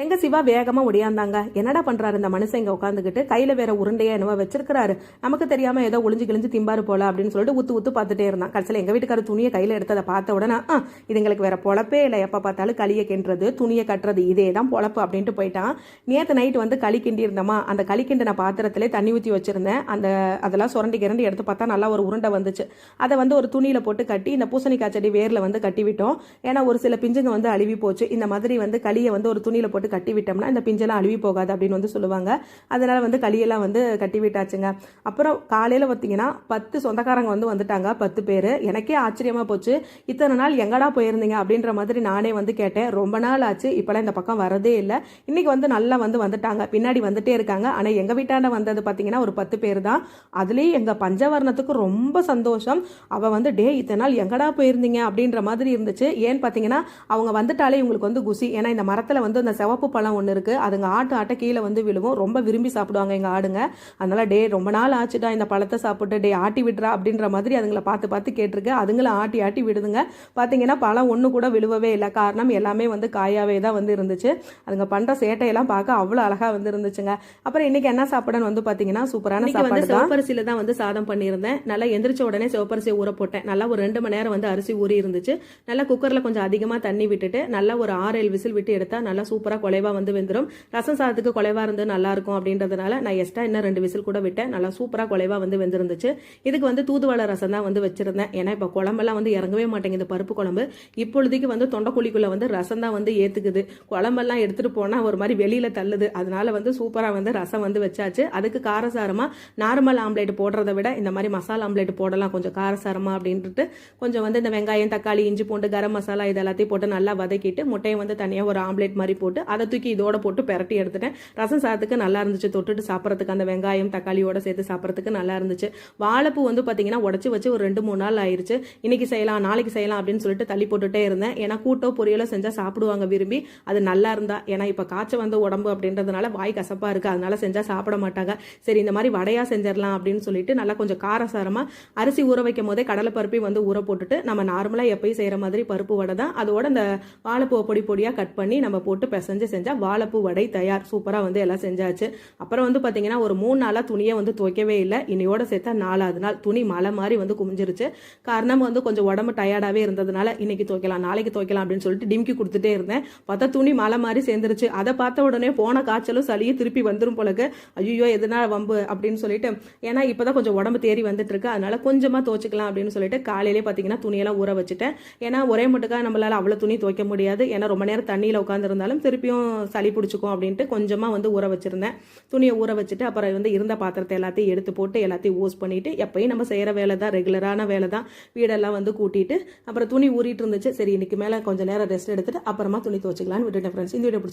எங்க சிவா வேகமா ஒடியாந்தாங்க? என்னடா பண்றாரு இந்த மனுஷன் இங்க உட்காந்துக்கிட்டு கையில வேற உருண்டையா என்னவோ வச்சிருக்காரு நமக்கு தெரியாம ஏதோ ஒளிஞ்சு கிழிஞ்சு திம்பாரு போல அப்படின்னு சொல்லிட்டு உத்து உத்து பார்த்துட்டே இருந்தான். கடைசியில் எங்க வீட்டுக்காரர் துணியை கையில எடுத்ததை பார்த்த உடனே ஆ இதுங்களுக்கு வேற பொழப்பே இல்லை. எப்ப பார்த்தாலும் களியை கிண்டுறது துணியை கட்டுறது இதே தான் பொழப்பு அப்படின்ட்டு போயிட்டான். நேற்று நைட் வந்து களி கிண்டி இருந்தோமா அந்த களி கிண்டின பாத்திரத்திலே தண்ணி ஊற்றி வச்சிருந்தேன். அந்த அதெல்லாம் சுரண்டி கிரண்டி எடுத்து பார்த்தா நல்லா ஒரு உருண்டை வந்துச்சு. அதை வந்து ஒரு துணியில போட்டு கட்டி இந்த பூசணிக்காய் செடி வேர்ல வந்து கட்டி விட்டோம் ஏன்னா ஒரு சில பிஞ்சுங்க வந்து அழுவி போச்சு. இந்த மாதிரி வந்து களியை வந்து ஒரு துணியில போட்டு கட்டி விட்டோம்னா இந்த பிஞ்செல்லாம் அழுவி போகாது அப்படின்னு வந்து சொல்லுவாங்க. அதனால வந்து களியெல்லாம் வந்து கட்டி விட்டாச்சுங்க அப்புறம் காலையில் பார்த்தீங்கன்னா பத்து சொந்தக்காரங்க வந்து வந்துட்டாங்க. பத்து பேர். எனக்கே ஆச்சரியமா போச்சு. இத்தனை நாள் எங்கடா போயிருந்தீங்க அப்படின்ற மாதிரி நானே வந்து கேட்டேன். ரொம்ப நாள் ஆச்சு. இப்போலாம் இந்த பக்கம் வரதே இல்லை. இன்னைக்கு வந்து நல்லா வந்து வந்துட்டாங்க. பின்னாடி வந்துட்டே இருக்காங்க. ஆனால் எங்கள் வீட்டாண்ட வந்தது பார்த்தீங்கன்னா ஒரு பத்து பேர் தான் அதுலேயும் எங்கள் பஞ்சவர்ணத்துக்கு ரொம்ப சந்தோஷம். அவள் வந்து டே இத்தனை நாள் எங்கடா போயிருந்தீங்க? அப்படின்ற மாதிரி இருந்துச்சு. ஏன்னு பார்த்தீங்கன்னா அவங்க வந்துட்டாலே இவங்களுக்கு வந்து குசி. ஏன்னா இந்த மரத்தில் வந்து அந்த சிவப்பு பழம் ஒன்று இருக்குது அதுங்க ஆட்டு ஆட்ட கீழே வந்து விழுவும். ரொம்ப விரும்பி சாப்பிடுவாங்க எங்கள் ஆடுங்க. அதனால டே ரொம்ப நாள் ஆச்சுடா இந்த பழத்தை சாப்பிட்டு டே ஆட்டி விடுறா அப்படின்ற மாதிரி அதுங்களை பார்த்து பார்த்து கேட்டிருக்கு. அதுங்களை ஆட்டி ஆட்டி விடுதுங்க. பார்த்தீங்கன்னா பழம் ஒன்று கூட விழுவவே இல்லை. காரணம் எல்லாமே வந்து காயாவே தான் வந்து இருந்துச்சு. அதுங்க பண்ணுற சேட்டையெல்லாம் பார்க்க அவ்வளோ அழகாக வந்து இருந்துச்சுங்க. அப்புறம் இன்னைக்கு என்ன சாப்பிடன்னு வந்து பார்த்தீங்கன்னா சூப்பரான சாப்பாடு சிவப்பரிசியில் தான் வந்து சாதம் பண்ணியிருந்தேன். நல்லா எந்திரிச்ச உடனே சிவப்பரிசியை ஊற போட்டேன். நல்லா ஒரு ரெண்டு மணி நேரம் வந்து அரிசி ஊறி இருந்துச்சு. நல்லா குக்கரில் கொஞ்சம் அதிகமாக தண்ணி விட்டுட்டு நல்லா ஒரு ஆறு ஏழு விசில் விட்டு எடுத்தா நல்லா சூப்பராக குலைவாக வந்து வெந்துடும் ரசம் சாதத்துக்கு குலைவாக இருந்து நல்லா இருக்கும் அப்படின்றதுனால நான் எக்ஸ்ட்ரா இன்னும் ரெண்டு விசில் கூட விட்டேன். நல்லா சூப்பராக குலைவாக வந்து வெந்திருந்துச்சு. இதுக்கு வந்து தூதுவளை ரசம் தான் வந்து வச்சிருந்தேன். ஏன்னா இப்போ குழம்பெல்லாம் வந்து இறங்கவே மாட்டேங்குது. பருப்பு குழம்பு. இப்பொழுதைக்கு வந்து தொண்டைக்குழிக்குள்ளே வந்து ரசம் தான் வந்து ஏற்றுக்குது குழம்பெல்லாம் எடுத்துகிட்டு போனால் ஒரு மாதிரி வெளியில் தள்ளுது. அதனால வந்து சூப்பராக வந்து ரசம் வந்து வச்சாச்சு. அதுக்கு காரசாரமாக நார்மல் ஆம்லேட் போடுறதை விட இந்த மாதிரி மசாலா ஆம்லேட் போடலாம். கொஞ்சம் காரசாரமாக அப்படின்ட்டு கொஞ்சம் வந்து இந்த வெங்காயம் தக்காளி இஞ்சி பூண்டு கரம் மசாலா இது எல்லாத்தையும் போட்டு நல்லா வதக்கிட்டு முட்டையை வந்து தனியாக ஒரு ஆம்லேட் மாதிரி போட்டு அதை தூக்கி இதோட போட்டு பெரட்டி எடுத்துட்டேன். ரசம் சாதத்துக்கு நல்லா இருந்துச்சு. தொட்டுட்டு சாப்பிட்றதுக்கு அந்த வெங்காயம் தக்காளியோட சேர்த்து சாப்பிட்றதுக்கு நல்லா இருந்துச்சு. வாழைப்பூ வந்து பார்த்தீங்கன்னா உடச்சி வச்சு ஒரு ரெண்டு மூணு நாள் ஆயிடுச்சு இன்னைக்கு செய்யலாம் நாளைக்கு செய்யலாம் அப்படின்னு சொல்லிட்டு தள்ளி போட்டுட்டே இருந்தேன். ஏன்னா கூட்டோ பொரியலோ செஞ்சால் சாப்பிடுவாங்க விரும்பி. அது நல்லா இருந்தா ஏன்னா இப்போ காய்ச்சல் வந்த உடம்பு அப்படின்றதுனால வாய் கசப்பாக இருக்குது அதனால செஞ்சால் சாப்பிட மாட்டாங்க. சரி இந்த மாதிரி வடையாக செஞ்சிடலாம் அப்படின்னு சொல்லிட்டு நல்லா கொஞ்சம் காரசாரமாக அரிசி ஊற வைக்கும் போதே கடலை பருப்பையும் வந்து ஊற போட்டுட்டு நம்ம நார்மலாக எப்பயும் செய்கிற மாதிரி பருப்பு வடை தான். அதோட இந்த வாழைப்பூவை பொடி பொடியாக கட் பண்ணி நம்ம போட்டு பிசைஞ்சு செஞ்சால் வாழைப்பூ வடை தயார். சூப்பராக வந்து எல்லாம் செஞ்சாச்சு. அப்புறம் வந்து பார்த்தீங்கன்னா ஒரு மூணு நாளாக துணியை வந்து துவைக்கவே இல்லை. இன்னையோட சேர்த்தா நாலாவது நாள் துணி மலை மாதிரி வந்து குமிஞ்சிருச்சு. காரணம் வந்து கொஞ்சம் உடம்பு டயர்டாகவே இருந்ததுனால இன்னைக்கு துவைக்கலாம் நாளைக்கு துவைக்கலாம் அப்படின்னு சொல்லிட்டு டிம்கி கொடுத்துட்டே இருந்தேன். பார்த்தா துணி மலை மாதிரி சேர்ந்துருச்சு. அதை பார்த்த உடனே போன காய்ச்சலும் சளியும் திருப்பி வந்துடும் போலக்கு. ஐயோ எதனால வம்பு அப்படின்னு சொல்லிட்டு. ஏன்னா இப்பதான் கொஞ்சம் உடம்பு தேறி வந்துட்டு இருக்கு அதனால கொஞ்சமாக துவைச்சிக்கலாம் அப்படின்னு சொல்லிட்டு காலையிலே பார்த்தீங்கன்னா துணியெல்லாம் ஊற வச்சுட்டேன். ஏன்னா ஒரே மட்டுக்காக நம்மளால அவ்வளோ துணி துவைக்க முடியாது. ஏன்னா ரொம்ப நேரம் தண்ணியில் உட்காந்துருந்தாலும் திருப்பியும் சளி பிடிச்சிக்கும் அப்படின்ட்டு கொஞ்சமாக வந்து ஊற வச்சுருந்தேன். துணியை ஊற வச்சுட்டு அப்புறம் வந்து இருந்த பாத்திரத்தை எல்லாத்தையும் எடுத்து போட்டு எல்லாத்தையும் ஓஸ் பண்ணிவிட்டு எப்பயும் நம்ம செய்கிற வேலை தான் ரெகுலரான வேலை தான். வீடெல்லாம் வந்து கூட்டிட்டு அப்புறம் துணி ஊறிட்டு இருந்துச்சு. சரி இன்னைக்கு மேலே கொஞ்சம் நேரம் ரெஸ்ட் எடுத்துட்டு அப்புறமா துணி துவச்சிக்கலான்னு விட்டுட்டேன் ஃப்ரெண்ட்ஸ் இந்த வீடியோ பிடிச்சி